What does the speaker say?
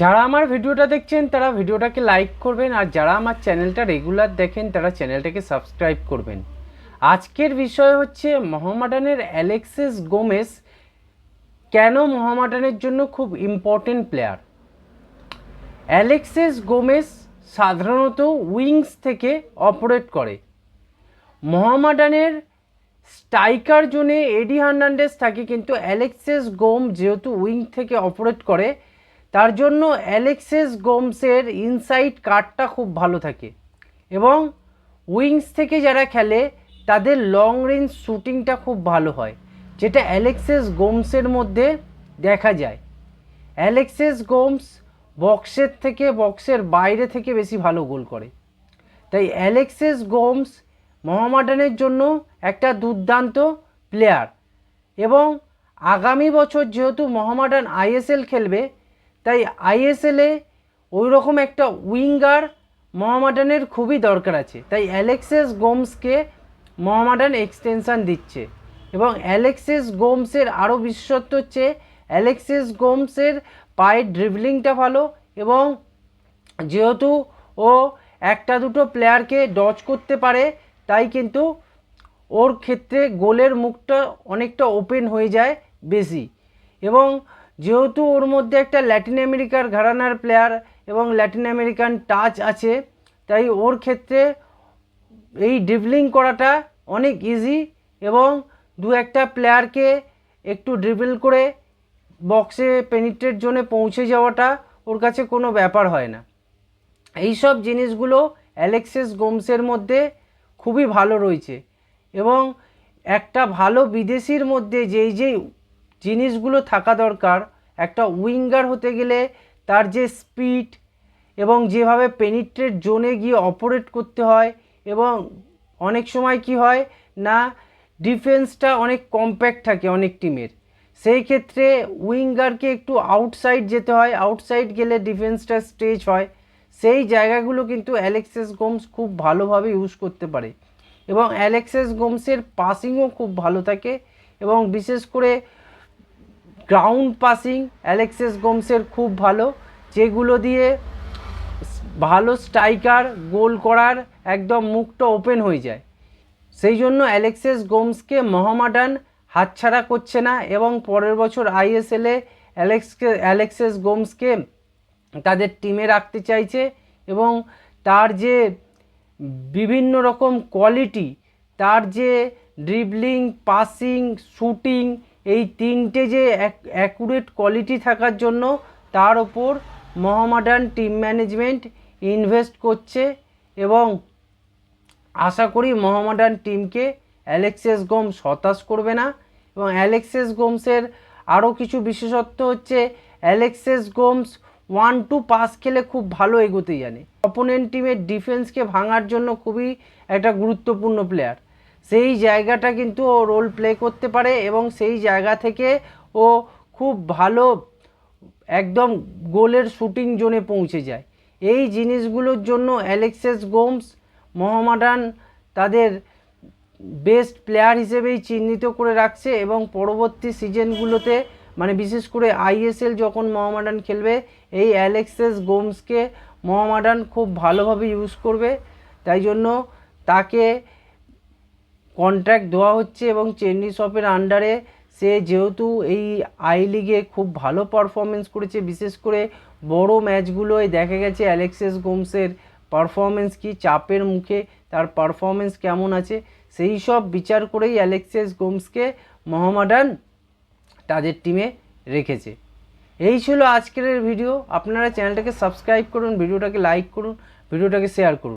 যারা আমার ভিডিওটা দেখছেন, তারা ভিডিওটাকে লাইক করবেন, আর যারা আমার চ্যানেলটা রেগুলার দেখেন, তারা চ্যানেলটাকে সাবস্ক্রাইব করবেন। আজকের বিষয় হচ্ছে মোহামেডানের অ্যালেক্সিস গোমেস কেন মোহামেডানের জন্য খুব ইম্পর্টেন্ট প্লেয়ার অ্যালেক্সিস গোমেস সাধারণত উইংস থেকে অপারেট করে। মোহামেডানের স্ট্রাইকার জোনে এডি হার্নান্ডেস থাকে কিন্তু অ্যালেক্সিস গোম যেহেতু উইং থেকে অপারেট করে তার জন্য অ্যালেক্সেস গোমসের ইনসাইড কার্ডটা খুব ভালো থাকে। এবং উইংস থেকে যারা খেলে, তাদের লং রেঞ্জ শ্যুটিংটা খুব ভালো হয়, যেটা অ্যালেক্সেস গোমসের মধ্যে দেখা যায়। অ্যালেক্সেস গোমস বক্সের থেকে, বক্সের বাইরে থেকে বেশি ভালো গোল করে। তাই অ্যালেক্সেস গোমস মোহামেডানের জন্য একটা দুর্দান্ত প্লেয়ার এবং আগামী বছর যেহেতু মোহামেডান আইএসএল খেলবে তাই আইএসএলে ওই রকম একটা উইঙ্গার মোহামেডানের খুবই দরকার আছে। তাই অ্যালেক্সেস গোমসকে মোহামেডান এক্সটেনশান দিচ্ছে। এবং অ্যালেক্সেস গোমসের আরও বিশেষত্ব হচ্ছে অ্যালেক্সেস গোমসের পায়ের ড্রিবলিংটা ভালো এবং যেহেতু ও একটা দুটো প্লেয়ারকে ডচ করতে পারে, তাই কিন্তু ওর ক্ষেত্রে গোলের মুখটা অনেকটা ওপেন হয়ে যায় বেশি। এবং যেহেতু ওর মধ্যে একটা ল্যাটিন আমেরিকার ঘরানার প্লেয়ার এবং ল্যাটিন আমেরিকান টাচ আছে, তাই ওর ক্ষেত্রে এই ড্রিবলিং করাটা অনেক ইজি এবং দু একটা প্লেয়ারকে একটু ড্রিবল করে বক্সে পেনিট্রেট জোনে পৌঁছে যাওয়াটা ওর কাছে কোনো ব্যাপার হয় না। এই সব জিনিসগুলো অ্যালেক্সেস গোমসের মধ্যে খুবই ভালো রয়েছে এবং একটা ভালো বিদেশির মধ্যে যেই যেই জিনিসগুলো থাকা দরকার। একটা উইঙ্গার হতে গেলে তার যে স্পিড এবং যেভাবে পেনিট্রেট জোনে গিয়ে অপারেট করতে হয় এবং অনেক সময় কি হয় না, ডিফেন্সটা অনেক কম্প্যাক্ট থাকে অনেক টিমের। সেই ক্ষেত্রে উইঙ্গারকে একটু আউটসাইড যেতে হয়, আউটসাইড গেলে ডিফেন্সটা স্টেজ হয়। সেই জায়গাগুলো কিন্তু অ্যালেক্সেস গোমস খুব ভালোভাবে ইউজ করতে পারে এবং অ্যালেক্সেস গোমসের পাসিংও খুব ভালো থাকে এবং বিশেষ করে গ্রাউন্ড পাসিং অ্যালেক্সিস গোমসের খুব ভালো, যেগুলো দিয়ে ভালো স্ট্রাইকার গোল করার একদম মুখটা ওপেন হয়ে যায়। সেই জন্য অ্যালেক্সিস গোমসকে মহামাডান হাতছাড়া করছে না এবং পরের বছর আইএসএলে অ্যালেক্সকে অ্যালেক্সিস গোমসকে তাদের টিমে রাখতে চাইছে এবং তার যে বিভিন্ন রকম কোয়ালিটি তার যে ড্রিবলিং পাসিং শ্যুটিং এই তিনটে যে অ্যাকুরেট কোয়ালিটি থাকার জন্য তার ওপর মোহামেডান টিম ম্যানেজমেন্ট ইনভেস্ট করছে এবং আশা করি মোহামেডান টিমকে অ্যালেক্সেস গোমস হতাশ করবে না এবং অ্যালেক্সেস গোমসের আরও কিছু বিশেষত্ব হচ্ছে Alexis Gomes one two pass খেলে খুব ভালো এগোতে জানে। অপোনেন্ট টিমের ডিফেন্সকে ভাঙার জন্য খুবই একটা গুরুত্বপূর্ণ প্লেয়ার সেই জায়গাটা কিন্তু ও রোল প্লে করতে পারে এবং সেই জায়গা থেকে ও খুব ভালো একদম গোলের শুটিং জোনে পৌঁছে যায়। এই জিনিসগুলোর জন্য অ্যালেক্সিস গোমস মোহামেডান তাদের বেস্ট প্লেয়ার হিসেবেই চিহ্নিত করে রাখছে এবং পরবর্তী সিজনগুলোতে মানে বিশেষ করে আইএসএল যখন মোহামেডান খেলবে, এই অ্যালেক্সেস গোমসকে মোহামেডান খুব ভালোভাবে ইউজ করবে। তাই জন্য তাকে কন্ট্রাক্ট দেওয়া হচ্ছে এবং চেন্নাই শপের আন্ডারে সে যেহেতু এই আই লিগে খুব ভালো পারফরমেন্স করেছে, বিশেষ করে বড় ম্যাচগুলোয় দেখা গেছে অ্যালেক্সেস গোমসের পারফরমেন্স কি, চাপের মুখে তার পারফরমেন্স কেমন আছে, সেই সব বিচার করেই অ্যালেক্সেস গোমসকে মোহামেডান তাদের টিমে রেখেছে। এই ছিল আজকের ভিডিও আপনারা চ্যানেলটাকে সাবস্ক্রাইব করুন ভিডিওটাকে লাইক করুন ভিডিওটাকে শেয়ার করুন।